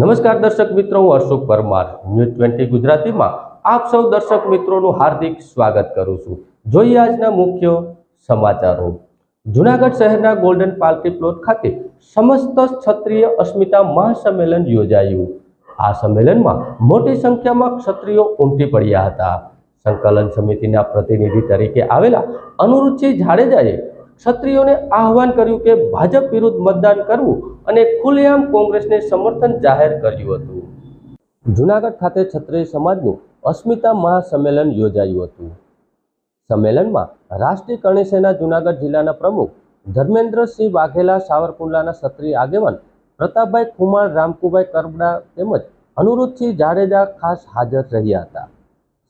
નમસ્કાર દર્શક મિત્રો, હું અશોક પરમાર. ન્યૂઝ ટ્વેન્ટી ગુજરાતીમાં આપ સૌ દર્શક મિત્રોનું હાર્દિક સ્વાગત કરું છું. જોઈએ આજના મુખ્ય સમાચારો. જુનાગઢ શહેરના ગોલ્ડન પાર્ટી પ્લોટ ખાતે સમસ્ત ક્ષત્રિય અસ્મિતા મહાસંમેલન યોજાયું. આ સંમેલનમાં મોટી સંખ્યામાં ક્ષત્રિયો ઉમટી પડ્યા હતા. સંકલન સમિતિના પ્રતિનિધિ તરીકે આવેલા અનુરુચિ જાડેજાએ ક્ષત્રિયોને આહવાન કર્યું કે ભાજપ વિરુદ્ધ મતદાન કરવું અને ખુલ્લેઆમ કોંગ્રેસને સમર્થન જાહેર કર્યું હતું. જુનાગઢ ખાતે ક્ષત્રિય સમાજનું અસ્મિતા મહાસંમેલન યોજાયું હતું. સંમેલનમાં રાષ્ટ્રીય કરણી સેના જુનાગઢ જિલ્લાના પ્રમુખ ધર્મેન્દ્રસિંહ વાઘેલા, સાવરકુંડલાના ક્ષત્રિય આગેવાન પ્રતાપભાઈ કુમાર રામકુભાઈ કરબડા તેમજ અનુરુદ્ધસિંહ જાડેજા ખાસ હાજર રહ્યા હતા.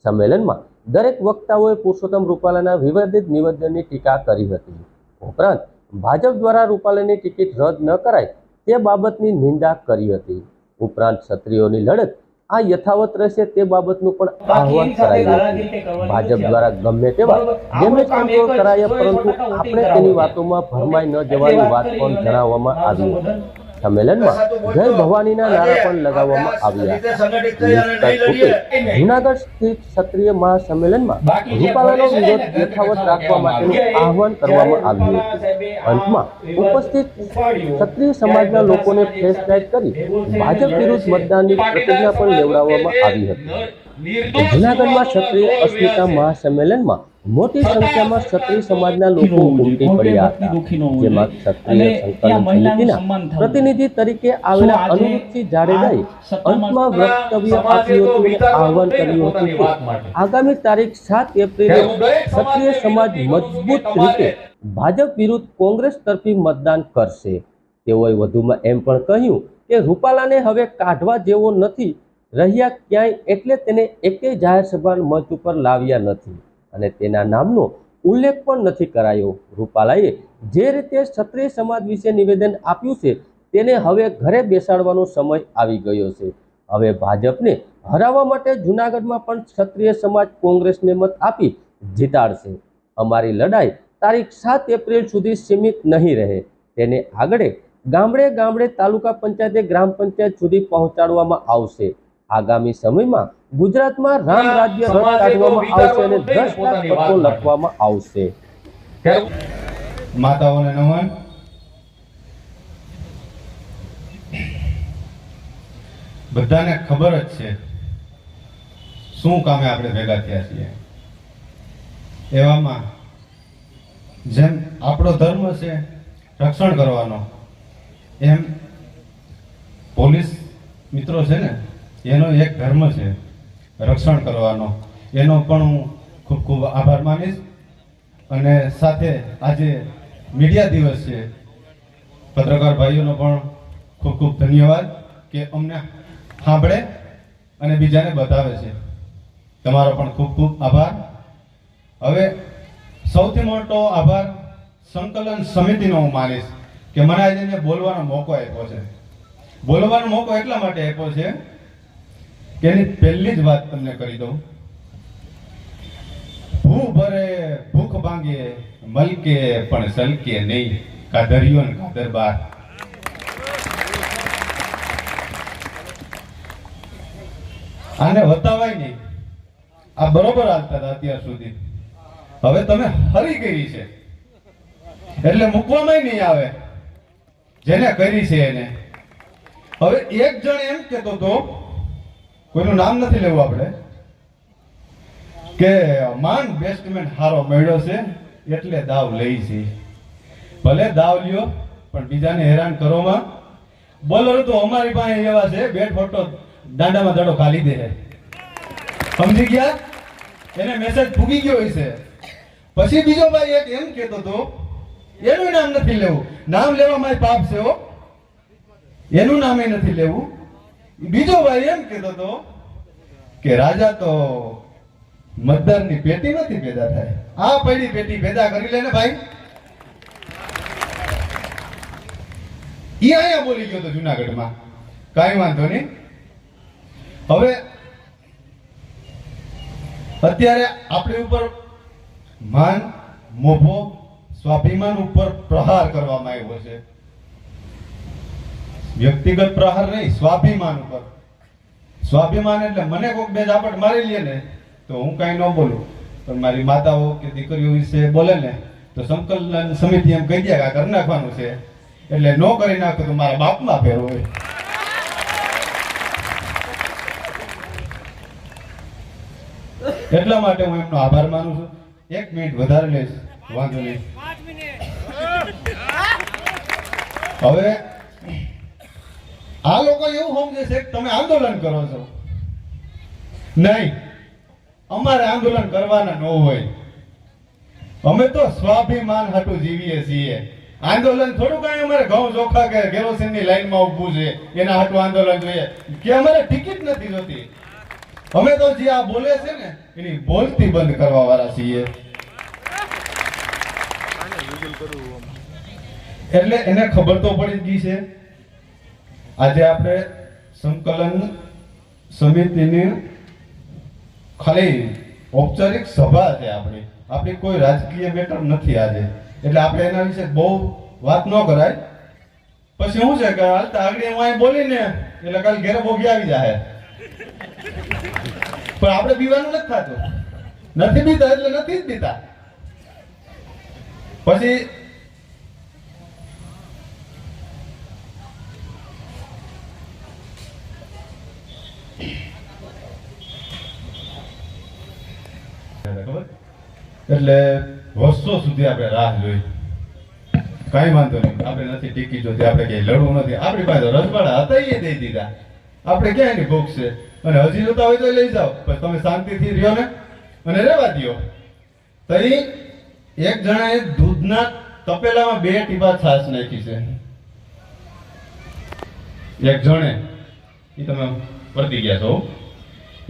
સંમેલનમાં દરેક વક્તાઓએ પુરુષોત્તમ રૂપાલાના વિવાદિત નિવેદનની ટીકા કરી હતી. ઉપરાંત ભાજપ દ્વારા રૂપાલાની ટિકિટ રદ ન કરાય તે બાબતની નિંદા કરી હતી. ઉપરાંત ક્ષત્રિયોની લડત આ યથાવત રહેશે તે બાબતનું પણ આહવાન કરાયું હતું. ભાજપ દ્વારા ગમે તેવા ગમે કંટ્રોલ કરાયા પરંતુ આપણે તેની વાતોમાં ભરમાઈ ન જવાની વાત પણ જણાવવામાં આવી હતી સંમેલનમાં જય ભવાનીના નારા પણ લગાવવામાં આવ્યા. જૂનાગઢ સ્થિત ક્ષત્રિય મહાસંમેલનમાં રૂપાલાનો વિરોધ યથાવત રાખવા માટેનું આહવાન કરવામાં આવ્યું હતું. અંતમાં ઉપસ્થિત ક્ષત્રિય સમાજના લોકોને ફ્લેશ લાઇટ કરી ભાજપ વિરુદ્ધ મતદાનની પ્રતિજ્ઞા પણ લેવડાવવામાં આવી હતી. જુનાગઢમાં ક્ષત્રિય અસ્મિતા મહાસંમેલનમાં મોટી સંખ્યામાં ક્ષત્રિય સમાજના લોકો ઉમટી પડ્યા હતા જેમાં ક્ષત્રિય સંકલન સમિતિના પ્રતિનિધિ તરીકે આવેલા અનુરૂપસિંહ જાડેજાએ અંતમાં વક્તવ્ય આપ્યું હતું અને આહવાન કર્યું હતું કે આગામી તારીખ સાત એપ્રિલે ક્ષત્રિય સમાજ મજબૂત રીતે ભાજપ વિરુદ્ધ કોંગ્રેસ તરફી મતદાન કરશે. તેઓએ વધુમાં એમ પણ કહ્યું કે રૂપાલાને હવે કાઢવા જેવો નથી રહ્યા ક્યાંય એટલે તેને એકેય જાહેર સભા મંચ ઉપર લાવ્યા નથી. અને તેના નામનો ઉલ્લેખ પણ નથી કરાયો. રૂપાલાએ જે રીતે ક્ષત્રિય સમાજ વિશે નિવેદન આપ્યું છે, તેને હવે ઘરે બેસાડવાનો સમય આવી ગયો છે. હવે ભાજપને હરાવવા માટે જૂનાગઢમાં પણ ક્ષત્રિય સમાજ કોંગ્રેસને મત આપી જીતાડશે. અમારી લડાઈ તારીખ સાત એપ્રિલ સુધી સીમિત નહીં રહે. તેને આગળ ગામડે ગામડે તાલુકા પંચાયતે ગ્રામ પંચાયત સુધી પહોંચાડવામાં આવશે. આગામી સમયમાં ગુજરાતમાં રામ રાજ્ય રદ કાઢવામાં આવશે અને દસ લાખ પત્રો લખવામાં આવશે. માતાઓને નમન. બધાને ખબર જ છે શું કામે આપણે ભેગા થયા છીએ. એવામાં જેમ આપણો ધર્મ છે રક્ષણ કરવાનો એમ પોલીસ મિત્રો છે ને એનો એક ધર્મ છે, રક્ષણ કરવાનો. એનો પણ હું ખૂબ ખૂબ આભાર માનીશ. અને સાથે આજે મીડિયા દિવસ છે. પત્રકાર ભાઈઓનો પણ ખૂબ ખૂબ ધન્યવાદ કે અમને સાંભળે અને બીજાને બતાવે છે. તમારો પણ ખૂબ ખૂબ આભાર. હવે સૌથી મોટો આભાર સંકલન સમિતિનો હું માનીશ કે મને આજે બોલવાનો મોકો આપ્યો છે. બોલવાનો મોકો એટલા માટે આપ્યો છે એની પહેલી જ વાત તમને કરી દઉં. ભૂ ભરે, ભૂખ ભાંગે, મલકે પણ સલકે નહીં. કાધરિયો ને કાધર બાર. આને વતાવાય નહીં. આ બરોબર હાલતા હતા અત્યાર સુધી. હવે તમે હરી કરી છે. એટલે મૂકવામાં નહીં આવે. જેને કરી છે એને. હવે એક જણ એમ કેતો તો કોઈનું નામ નથી લેવું આપણે. કે માન બેસ્ટમેન હારો મળ્યો છે, એટલે દાવ લઈ છે. ભલે દાવ લ્યો, પણ બીજાને હેરાન કરોમાં. બોલર તો અમારી પાસે એવા છે, બેટ ફોટો દાંડામાં દડો ખાલી દે. સમજી ગયા? એને મેસેજ ફૂગી ગયો હશે. પછી બીજો ભાઈ એક એમ કહેતો તો એનું નામ નથી લેવું. નામ લેવામાં પાપ છે એનું નામે નથી લેવું. બીજો ભાઈ એમ કહેતો તો કે રાજા તો મતદારની પેટી નથી પેદા થાય. આ પડી પેટી પેદા કરી લે ને ભાઈ. ઈ અહીંયા બોલી ગયો તો જુનાગઢમાં. કાઈ વાંધો નહીં. હવે અત્યારે આપણી ઉપર માન, મોભો, સ્વાભિમાન ઉપર પ્રહાર કરવામાં આવ્યો છે. વ્યક્તિગત પ્રહાર નહીં સ્વાભિમાન ઉપર સ્વાભિમાન એટલે મને કોઈક બે ઝાપટ મારી લે ને તો હું કાંઈ ન બોલું. પણ મારી માતાઓ કે દીકરીઓ વિશે બોલે ને તો સંકલન સમિતિ એમ કહી દે કે આ કરી નાખવાનું છે. એટલે ન કરી નાખો તો મારા બાપમાં ફેર હોય. એટલા માટે હું એમનો આભાર માનું છું. એક મિનિટ વધારે લઈશ. વાંધો નહીં. હવે આ લોકો એવું સમજે છે કે તમે આંદોલન કરો છો. નહીં. અમારે આંદોલન કરવાના ન હોય. અમે તો સ્વાભિમાન હાટું જીવીએ છીએ. આંદોલન થોડું કાંઈ અમારે ઘઉં ચોખા કે કેરોસીનની લાઈનમાં ઊભું છે, એના હાટું આંદોલન જોઈએ. કે અમારે ટિકિટ નથી જોતી. અમે તો જે આ બોલે છે ને, એની બોલતી બંધ કરવા વાળા છીએ. એટલે એને ખબર તો પડી ગઈ છે. આજે આપણે સંકલન સમિતિની ખાલી ઔપચારિક સભા છે આપણી. આપણી કોઈ રાજકીય મેટર નથી આજે. એટલે આપણે એના વિશે બહુ વાત ન કરાય. પછી શું છે કે હાલતા આગળ હું અહીં બોલીને એટલે કાલ ઘેરે ભોગી આવી જાય પણ આપણે પીવાનું નથી થતું. નથી પીતા એટલે નથી જ પીતા પછી એટલે વર્ષો સુધી આપણે રાહ જોઈ. કઈ વાંધો નહીં. આપણે નથી ટીકી જોતી, આપણે ક્યાંય લડવું નથી. આપણી પાસે રજવાડા હતા એ દઈ દીધા. આપણે ક્યાં એની ભૂખ છે અને હજી જોતા હોય તો લઈ જાઓ. પણ તમે શાંતિથી રહ્યો ને અને રહેવા દ્યો. તઈ એક જણાએ દૂધના તપેલામાં બે ટીપા છાશ નાખી છે. એક જણે એ તમે પરતી ગયા છો.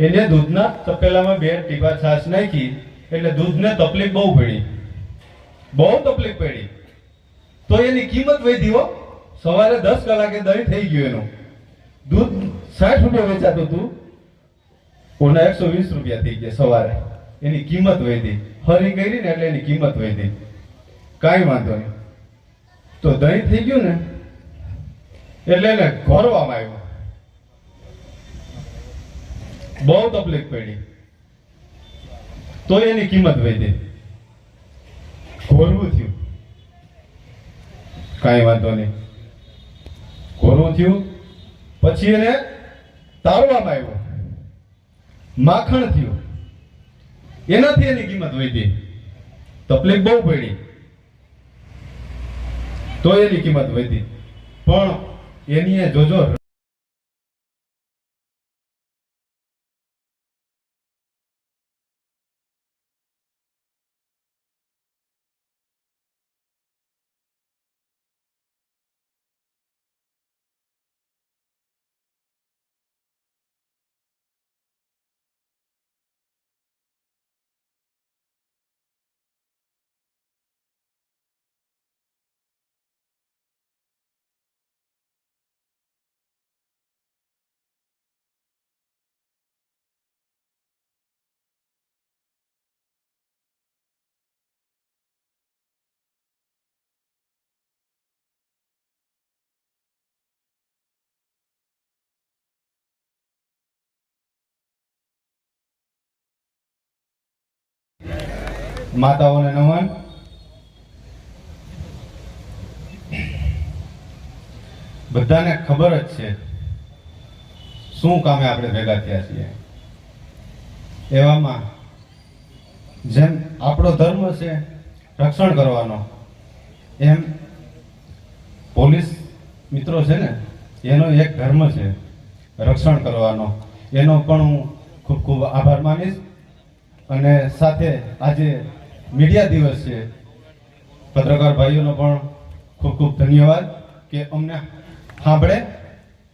એને દૂધના તપેલામાં બે ટીપા છાશ નાખી એટલે દૂધને તકલીફ બહુ પડી. બહુ તકલીફ પડી. તો એની કિંમત વધી હો. સવારે દસ કલાકે દહીં થઈ ગયું એનું. દૂધ સાઠ રૂપિયા વેચાતું હતું. ઓના એકસો વીસ રૂપિયા થઈ ગયા સવારે. એની કિંમત વધી. હરી કરી ને એટલે એની કિંમત વધી. કાંઈ વાંધો નહીં. તો દહીં થઈ ગયું ને. એટલે એને ઘોરવામાં આવ્યો. બહુ તકલીફ પડી. તો એની કિંમત વધી. ઘોરવું થયું. કાંઈ વાંધો નહીં. ઘોરવું થયું. પછી એને તારવામાં આવ્યો. માખણ થયું. એનાથી એની કિંમત વધી. તકલીફ બહુ પડી. તો એની કિંમત વધી. પણ એની એ જોજો માતાઓને નમન બધાને ખબર જ છે શું કામે આપણે ભેગા થયા છીએ. એવામાં જેમ આપણો ધર્મ છે રક્ષણ કરવાનો, એમ પોલીસ મિત્રો છે ને, એનો એક ધર્મ છે રક્ષણ કરવાનો. એનો પણ હું ખૂબ ખૂબ આભાર માનીશ. અને સાથે આજે મીડિયા દિવસ છે. પત્રકાર ભાઈઓનો પણ ખૂબ ખૂબ ધન્યવાદ કે અમને સાંભળે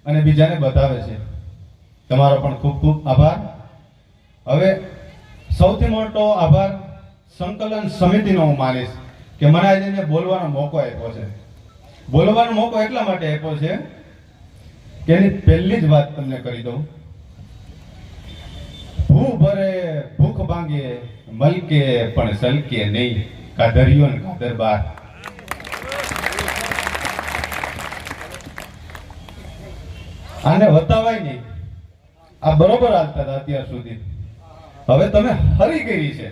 અને બીજાને બતાવે છે. તમારો પણ ખૂબ ખૂબ આભાર. હવે સૌથી મોટો આભાર સંકલન સમિતિનો હું માનીશ કે મને આજે બોલવાનો મોકો આપ્યો છે. બોલવાનો મોકો એટલા માટે આપ્યો છે કે એની પહેલી જ વાત તમને કરી દઉં. ભૂ ભરે ભૂખ ભાંગે, મલકે પણ સલકે નહીં. કાદરિયો ને કાદરબાર આને વતાવાય નહીં. આ બરોબર હાલતા હતા અત્યાર સુધી. હવે તમે હરી કરી છે.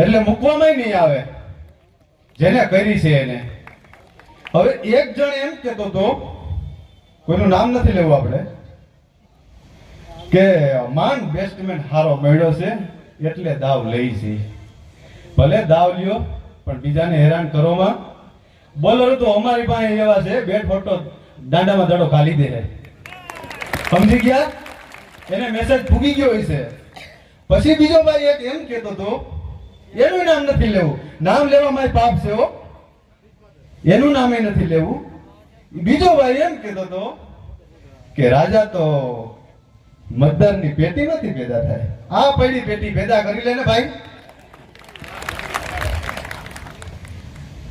એટલે મૂકવામાં નહીં આવે. જેને કરી છે એને. હવે એક જણ એમ કેતો તો કોઈનું નામ નથી લેવું આપણે. કે માન બેસ્ટમેન હારો મળ્યો છે, એટલે દાવ લઈ છે. ભલે દાવ લ્યો, પણ બીજાને હેરાન કરોમાં બોલર તો અમારી પાસે એવા છે બેટ ફોટો દાંડામાં દડો ખાલી દે. સમજી ગયા? એને મેસેજ ભૂગી ગયો હશે. પછી બીજો ભાઈ એક એમ કહેતો તો એનું નામ નથી લેવું. નામ લેવામાં પાપ છે એનું નામે નથી લેવું. બીજો ભાઈ એમ કહેતો તો કે રાજા તો મતદારની પેટી નથી પેદા થાય. આ પડી પેટી પેદા કરી લે ને ભાઈ.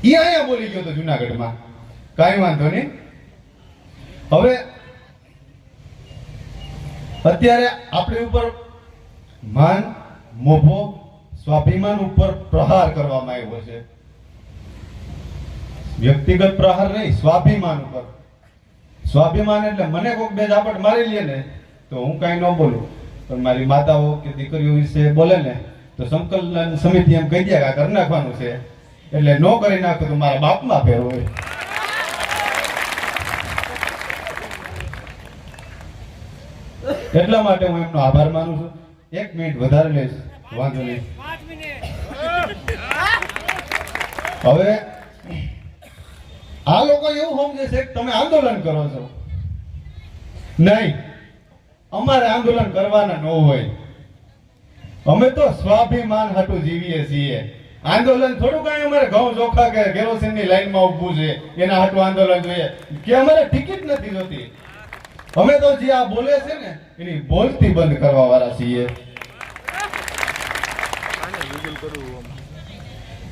ઈ અહીંયા બોલી ગયો તો જુનાગઢમાં. કઈ વાંધો નહીં. હવે અત્યારે આપણી ઉપર માન, મોભો, સ્વાભિમાન ઉપર પ્રહાર કરવામાં આવ્યો છે. વ્યક્તિગત પ્રહાર નહીં, સ્વાભિમાન ઉપર. સ્વાભિમાન એટલે મને કોઈક બે ઝાપટ મારી લે ને તો હું કાંઈ ન બોલું, પણ મારી માતાઓ કે દીકરીઓ વિશે બોલે ને, તો સંકલન સમિતિ એમ કહી દે આ કરી નાખવાનું છે. એટલે ન કરી નાખો તો મારા બાપમાં ફેર હોય. એટલા માટે હું એમનો આભાર માનું છું. એક મિનિટ વધારે લઈશ વાંધો નહીં. હવે, આ લોકો એવું સમજે છે તમે આંદોલન કરો છો. નહીં. અમારે આંદોલન કરવાના ન હોય. અમે તો સ્વાભિમાન હાટું જીવીએ છીએ. આંદોલન થોડું કાંઈ અમારે ઘઉં ચોખા કે કેરોસીનની લાઈનમાં ઊભું છે, એના હાટું આંદોલન જોઈએ. કે અમારે ટિકિટ નથી જોતી. અમે તો જે આ બોલે છે ને, એની બોલતી બંધ કરવા વાળા છીએ.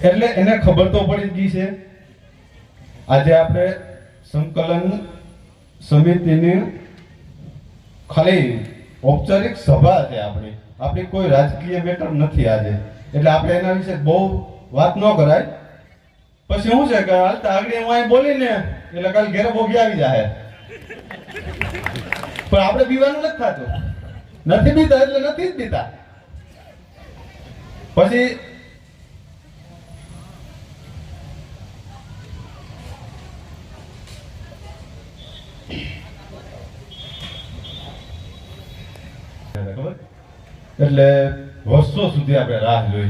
એટલે એને ખબર તો પડી ગઈ છે. આજે આપણે સંકલન સમિતિની ખાલી ઔપચારિક સભા છે આપણી. આપણી કોઈ રાજકીય મેટર નથી આજે. એટલે આપણે એના વિશે બહુ વાત ન કરાય. પછી શું છે કે હાલતા આગળ હું અહીં બોલીને એટલે કાલ ઘેરે ભોગી આવી જાય પણ આપણે પીવાનું નથી થતું. નથી પીતા એટલે નથી જ પીતા. પછી ખબર? એટલે વર્ષો સુધી આપણે રાહ જોઈ.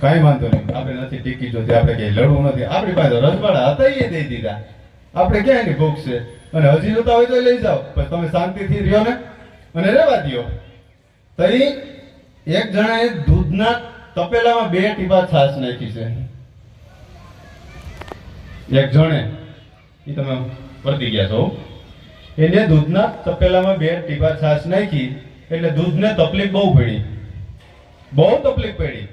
કાંઈ વાંધો નહીં. આપણે નથી ટીકી જોતી, આપણે ક્યાંય લડવું નથી. આપણી પાસે રજવાડા હતા એ દઈ દીધા. આપણે ક્યાં એની ભૂખ અને હજી જોતા હોય તો લઈ જાઓ. પણ તમે શાંતિથી રહ્યો ને અને રહેવા દ્યો. તઈ એક જણાએ દૂધના તપેલામાં બે ટીપા છાશ નાખી છે. એક જણે એ તમે પરતી ગયા છો. એને દૂધના તપેલામાં બે ટીપા છાશ નાખી એટલે દૂધને તકલીફ બહુ પડી. બહુ તકલીફ પડી.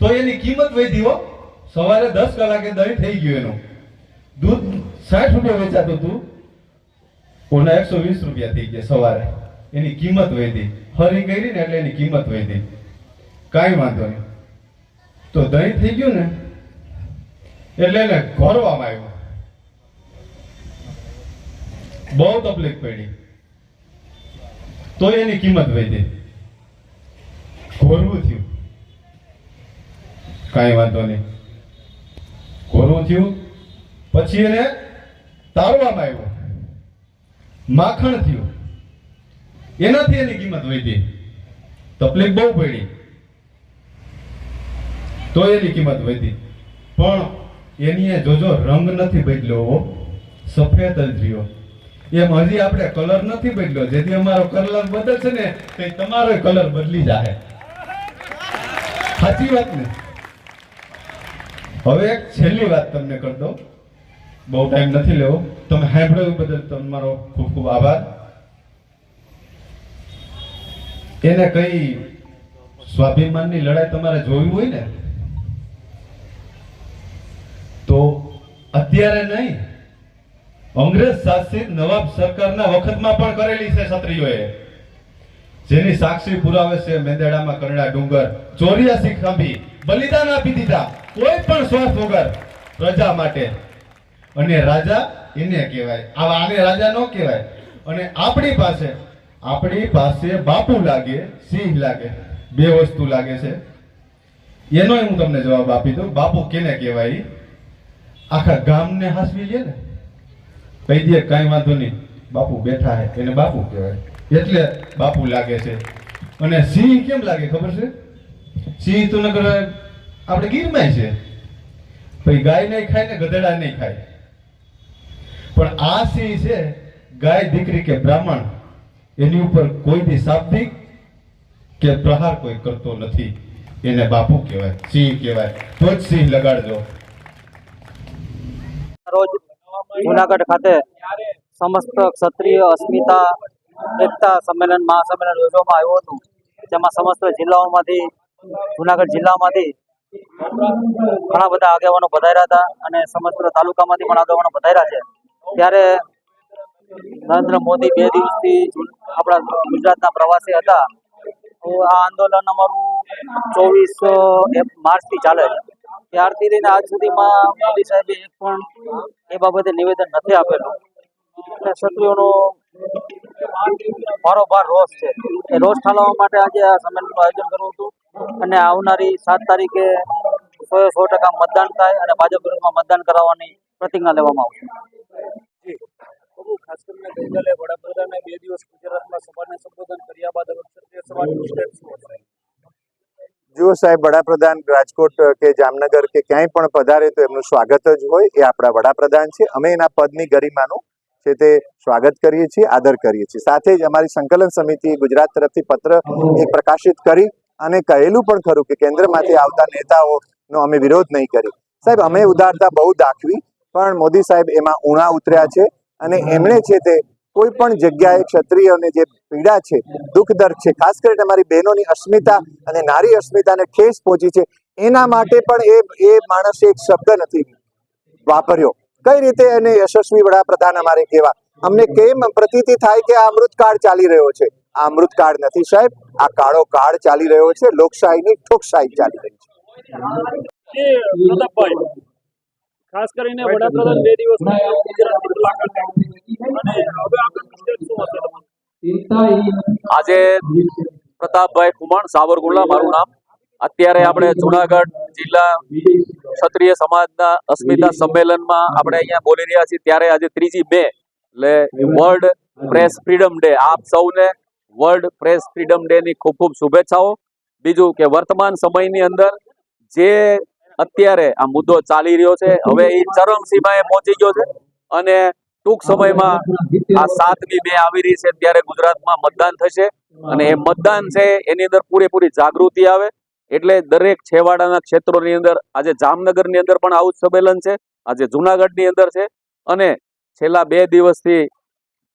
તો એની કિંમત વધી હો. સવારે દસ કલાકે દહીં થઈ ગયું એનું. દૂધ સાઠ રૂપિયા વેચાતું હતું. ઓના એકસો વીસ રૂપિયા થઈ ગયા સવારે. એની કિંમત વધી. હરી કરી ને એટલે એની કિંમત વધી. કાંઈ વાંધો નહીં. તો દહીં થઈ ગયું ને. એટલે એને ઘોરવામાં આવ્યો. બહુ તકલીફ પડી. તો એની કિંમત વધી. ઘોરવું થયું. કાંઈ વાંધો નહીં. ઘોરવું થયું. પછી એને તારવામાં આવ્યો. માખણ થયું. એનાથી એની કિંમત વધી. તકલીફ બહુ પડી. તો એની કિંમત વધી. પણ એની જોજો રંગ નથી બદલ્યો. સફેદ જ રહ્યો. એમ હજી આપણે કલર નથી બદલ્યો. જેથી અમારો કલર બદલશે ને, તે તમારો કલર બદલી જાય સાચી વાત ને? હવે એક છેલ્લી વાત તમને કરી દઉં. બહુ ટાઈમ નથી લેવો. તમે સાંભળ્યું બદલ તમારો ખૂબ ખૂબ આભાર. એને કઈ સ્વાભિમાનની લડાઈ તમારે જોવી હોય ને, તો અત્યારે નહીં. અંગ્રેજ શાસિત નવાબ સરકારના વખતમાં પણ કરેલી છે ક્ષત્રિયોએ. જેની સાક્ષી પુરાવે છે મેંદેડામાં કરડા ડુંગર. ચોર્યાસી ખાંભી. બલિદાન આપી દીધા. કોઈ પણ સ્વાર્થ વગર પ્રજા માટે. અને રાજા એને કહેવાય. આવા આને રાજા ન કહેવાય. અને આપણી પાસે આપણી પાસે બાપુ લાગે, સિંહ લાગે, બે વસ્તુ લાગે છે. એનો હું તમને જવાબ આપી દઉં. બાપુ કેને કહેવાય? આખા ગામને હાસવી લે ને? કહી દે, કાંઈ વાંધો નહીં. બાપુ બેઠા હે એને બાપુ કહેવાય. એટલે બાપુ લાગે છે. અને સિંહ કેમ લાગે ખબર છે? સિંહ તો નગર આપણે ગીરમાં છે. ભાઈ ગાય નહીં ખાય ને ગધેડા નહીં ખાય. પણ આ સિંહ છે, ગાય દીકરી કે બ્રાહ્મણ, એની ઉપર કોઈ બી શાબ્દિક કે પ્રહાર કોઈ કરતો નથી. એને બાપુ કહેવાય, સિંહ કહેવાય. તો જ સિંહ લગાડજો. રોજ જુનાગઢ ખાતે સમસ્ત ક્ષત્રિય, અસ્મિતા, એકતા સંમેલન, મહાસંમેલન યોજવામાં આવ્યું હતું. જેમાં સમસ્ત જિલ્લાઓમાંથી, જુનાગઢ જિલ્લામાંથી ઘણા બધા આગેવાનો પધાર્યા હતા અને સમસ્ત તાલુકામાંથી પણ આગેવાનો પધાર્યા છે. ત્યારે નરેન્દ્ર મોદી બે દિવસથી આપણા ગુજરાતના પ્રવાસી હતા. તો આ આંદોલન અમારું ચોવીસ માર્ચથી ચાલે છે. ત્યારથી લઈને આજ સુધીમાં મોદી સાહેબે એક પણ એ બાબતે નિવેદન નથી આપેલું. એટલે ક્ષત્રિયોનો ભારોભાર રોષ છે. એ રોષ ઠાલવવા માટે આજે આ સંમેલનનું આયોજન કરવું હતું. અને આવનારી સાત તારીખે સો સો ટકા મતદાન થાય અને ભાજપ વિરુદ્ધમાં મતદાન કરાવવાની પ્રતિજ્ઞા લેવામાં આવશે. ખાસ કરીને ગઈકાલે વડાપ્રધાને બે દિવસ ગુજરાતમાં સભાને સંબોધન કર્યા બાદ ક્ષત્રિય સમાજનું જુઓ સાહેબ વડાપ્રધાન રાજકોટ કે જામનગર કે ક્યાંય પણ પધારે તો એમનું સ્વાગત જ હોય, એ આપણા વડાપ્રધાન છે. અમે એના પદની ગરિમાનું છે તે સ્વાગત કરીએ છીએ, આદર કરીએ છીએ. સાથે જ અમારી સંકલન સમિતિ ગુજરાત તરફથી પત્ર એ પ્રકાશિત કરી અને કહેલું પણ ખરું કે કેન્દ્રમાંથી આવતા નેતાઓનો અમે વિરોધ નહીં કરી. સાહેબ, અમે ઉદારતા બહુ દાખવી, પણ મોદી સાહેબ એમાં ઉણા ઉતર્યા છે અને એમણે છે તે કોઈ પણ જગ્યાએ ક્ષત્રિયોને જે પીડા છે, દુઃખ છે. ખાસ કરીને મારી બહેનોની અસ્મિતા અને નારી અસ્મિતાને ઠેસ પહોંચી છે. એના માટે પણ એ એ માણસે એક શબ્દ નથી વાપર્યો. કઈ રીતે એને યશસ્વી વડાપ્રધાન અમારે કહેવા? અમને કેમ પ્રતીતિ થાય કે આ અમૃતકાળ ચાલી રહ્યો છે? આ અમૃતકાળ નથી સાહેબ, આ કાળો કાળ ચાલી રહ્યો છે. લોકશાહીની ઠોકશાહી ચાલી રહી છે. ખાસ કરીને વડાપ્રધાન બે દિવસ આજે પ્રતાપભાઈ કુમાર સાવરકુંડલા, મારું નામ. અત્યારે આપણે જુનાગઢ જિલ્લા ક્ષત્રિય સમાજના અસ્મિતા સંમેલનમાં આપણે અહીંયા બોલી રહ્યા છીએ. ત્યારે આજે ત્રીજી મે, એટલે વર્લ્ડ પ્રેસ ફ્રીડમ ડે આપ સૌને વર્લ્ડ પ્રેસ ફ્રીડમ ડે ની ખૂબ ખૂબ શુભેચ્છાઓ. બીજું કે વર્તમાન સમયની અંદર જે અત્યારે આ મુદ્દો ચાલી રહ્યો છે, હવે એ ચરમ સીમાએ પહોંચી ગયો છે. અને ટૂંક સમયમાં આ સાતમી મે આવી રહી છે ત્યારે ગુજરાતમાં મતદાન થશે અને એ મતદાન છે એની અંદર પૂરેપૂરી જાગૃતિ આવે. એટલે દરેક છેવાડાના ક્ષેત્રોની અંદર આજે જામનગરની અંદર પણ આવું સંમેલન છે આજે જુનાગઢની અંદર છે અને છેલ્લા બે દિવસથી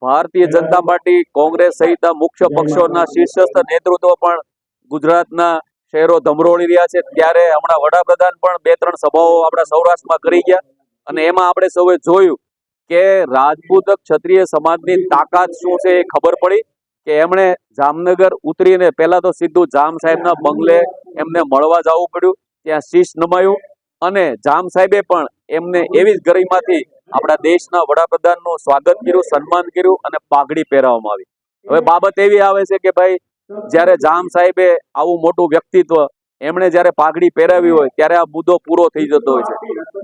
ભારતીય જનતા પાર્ટી કોંગ્રેસ સહિત મુખ્ય પક્ષોના શીર્ષસ્થ નેતૃત્વ પણ ગુજરાતના શહેરો ધમરોળી રહ્યા છે. ત્યારે હમણાં વડાપ્રધાન પણ બે ત્રણ સભાઓ આપણા સૌરાષ્ટ્રમાં કરી ગયા અને એમાં આપણે સૌએ જોયું કે રાજપૂત ક્ષત્રિય સમાજની તાકાત શું છે એ ખબર પડી કે એમણે જામનગર ઉતરીને પહેલા તો સીધું જામ સાહેબના બંગલે એમને મળવા જવું પડ્યું, ત્યાં શીશ નમાયું અને જામ સાહેબે પણ એમને એવી જ ગરીમાંથી આપણા દેશના વડાપ્રધાનનું સ્વાગત કર્યું, સન્માન કર્યું અને પાઘડી પહેરાવવામાં આવી. હવે બાબત એવી આવે છે કે ભાઈ, જ્યારે જામ સાહેબે આવું મોટું વ્યક્તિત્વ એમણે જયારે પાઘડી પહેરાવી હોય, ત્યારે આ મુદ્દો પૂરો થઈ જતો હોય છે.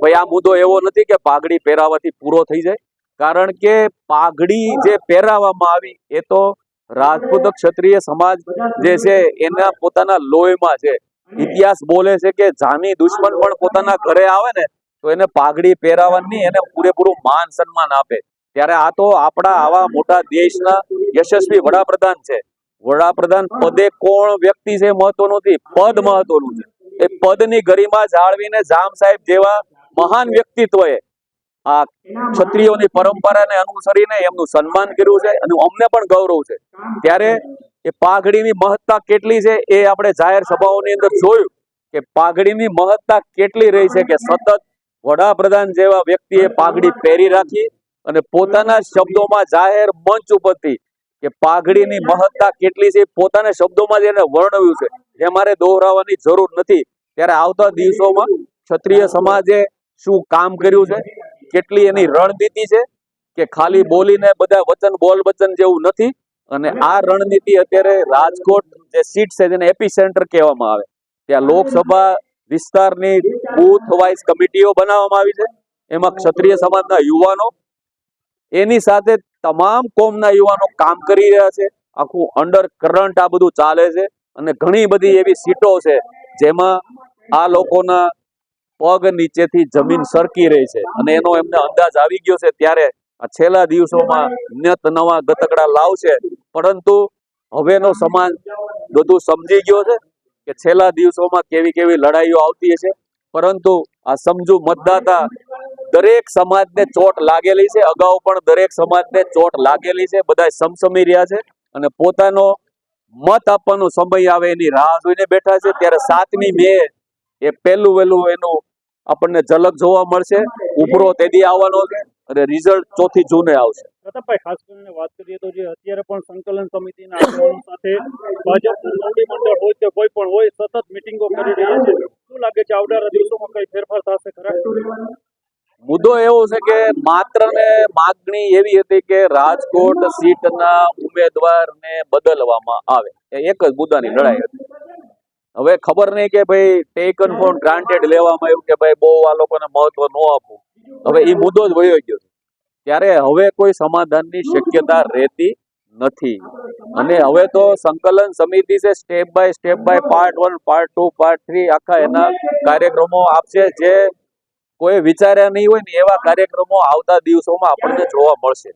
ભાઈ, આ મુદ્દો એવો નથી કે પાઘડી પહેરાવાથી પૂરો થઈ જાય. કારણ કે પાઘડી જે પહેરાવવામાં આવી, એ તો રાજપૂત ક્ષત્રિય સમાજ જે છે, એના પોતાના લોહીમાં છે. ઇતિહાસ બોલે છે કે જાની દુશ્મન પણ પોતાના ઘરે આવે ને, તો એને પાઘડી પહેરાવાની એને પૂરેપૂરું માન સન્માન આપે. ત્યારે આ તો આપણા આવા મોટા દેશના યશસ્વી વડાપ્રધાન છે. વડાપ્રધાન પદે કોણ વ્યક્તિ છે મહત્વનું નથી? પદ મહત્વનું છે. એ પદની ગરિમા જાળવીને જામ સાહેબ જેવા મહાન વ્યક્તિત્વએ આ ક્ષત્રિયોની પરંપરાને અનુસરીને એમનું સન્માન કર્યું છે અને અમને પણ ગૌરવ છે. ત્યારે એ પાઘડીની મહત્તા કેટલી છે એ આપણે જાહેર સભાઓની અંદર જોયું કે પાઘડીની મહત્તા કેટલી રહી છે કે સતત વડાપ્રધાન જેવા વ્યક્તિએ પાઘડી પહેરી રાખી અને પોતાના શબ્દોમાં જાહેર મંચ ઉપરથી કે પાઘડીની મહત્તા કેટલી છે પોતાના શબ્દોમાં જ એને વર્ણવ્યું છે. જે મારે દોહરાવવાની જરૂર નથી. ત્યારે આવતા દિવસોમાં ક્ષત્રિય સમાજે શું કામ કર્યું છે? કેટલી એની રણનીતિ છે? કે ખાલી બોલીને બધા વચન બોલ વચન જેવું નથી. અને આ રણનીતિ અત્યારે રાજકોટ જે સીટ છે જેને એપી સેન્ટર કહેવામાં આવે. ત્યાં લોકસભા વિસ્તારની બુથ વાઇઝ કમિટીઓ બનાવવામાં આવી છે. એમાં ક્ષત્રિય સમાજના યુવાનો એની સાથે તમામ કોમના યુવાનો કામ કરી રહ્યા છે. આખું અંડર કરંટ આ બધું ચાલે છે અને ઘણી બધી એવી સીટો છે જેમાં આ લોકોના પગ નીચેથી જમીન સરકી રહી છે. અને એનો એમને અંદાજ આવી ગયો છે ત્યારે આ છેલ્લા દિવસોમાં નત નવા ગતકડા લાવશે. પરંતુ હવેનો સમાજ બધું સમજી ગયો છે કે છેલ્લા દિવસોમાં કેવી કેવી લડાઈઓ આવતી હશે. પરંતુ આ સમજુ મતદાતા દરેક સમાજને ચોટ લાગેલી છે. અગાઉ પણ દરેક સમાજને ચોટ લાગેલી છે. બધા સમસમી રહ્યા છે અને પોતાનો મત આપવાનો સમય આવે એની રાહ જોઈને બેઠા છે. ત્યારે સાતમી મે એ પહેલું વહેલું એનું આપણને ઝલક જોવા મળશે. ઉભરો તેદી આવવાનો છે અને રિઝલ્ટ ચોથી જૂને આવશે. પ્રતાપભાઈ, ખાસ કરીને વાત કરીએ તો જે અત્યારે પણ સંકલન સમિતિના આગેવાનો સાથે હોય કે કોઈ પણ હોય, સતત મિટિંગો કરી રહ્યા શું લાગે છે? આવનારા દિવસોમાં કઈ ફેરફાર થશે ખરા? મુદ્દો એવો છે કે માત્ર ને માગણી એવી હતી કે રાજકોટ સીટના ઉમેદવારને બદલવામાં આવે. એક જ મુદ્દાની લડાઈ હતી. હવે ખબર નહીં કે ભાઈ ટેકન ફોર ગ્રાન્ટેડ લેવામાં આવ્યું કે ભાઈ બહુ આ લોકોને મહત્વ ન આપવું. હવે એ મુદ્દો જ વયો ગયો ત્યારે હવે કોઈ સમાધાનની શક્યતા રહેતી નથી. અને હવે તો સંકલન સમિતિ છે step by step by part one part two part three આખા એના કાર્યક્રમો આપશે જે કોઈ વિચાર્યા નહીં હોય ને એવા કાર્યક્રમો આવતા દિવસોમાં આપણને જોવા મળશે.